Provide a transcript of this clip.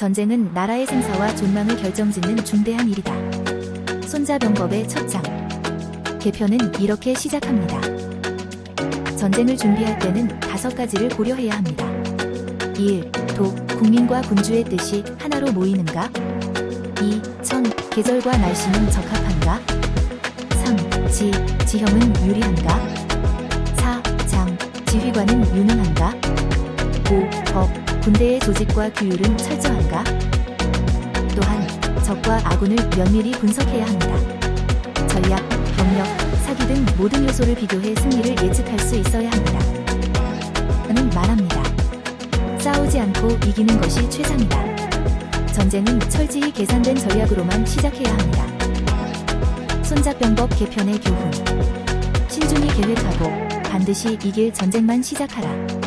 전쟁은 나라의 생사와 존망을 결정짓는 중대한 일이다. 손자병법의 첫 장. 개편은 이렇게 시작합니다. 전쟁을 준비할 때는 다섯 가지를 고려해야 합니다. 1. 도, 국민과 군주의 뜻이 하나로 모이는가? 2. 천, 계절과 날씨는 적합한가? 3. 지, 지형은 유리한가? 4. 장, 지휘관은 유능한가? 5. 법, 군대의 조직과 규율은 철저한가? 또한 적과 아군을 면밀히 분석해야 합니다. 전략, 병력, 사기 등 모든 요소를 비교해 승리를 예측할 수 있어야 합니다. 는 말합니다. 싸우지 않고 이기는 것이 최상이다. 전쟁은 철저히 계산된 전략으로만 시작해야 합니다. 손잡병법 개편의 교훈. 신중히 계획하고 반드시 이길 전쟁만 시작하라.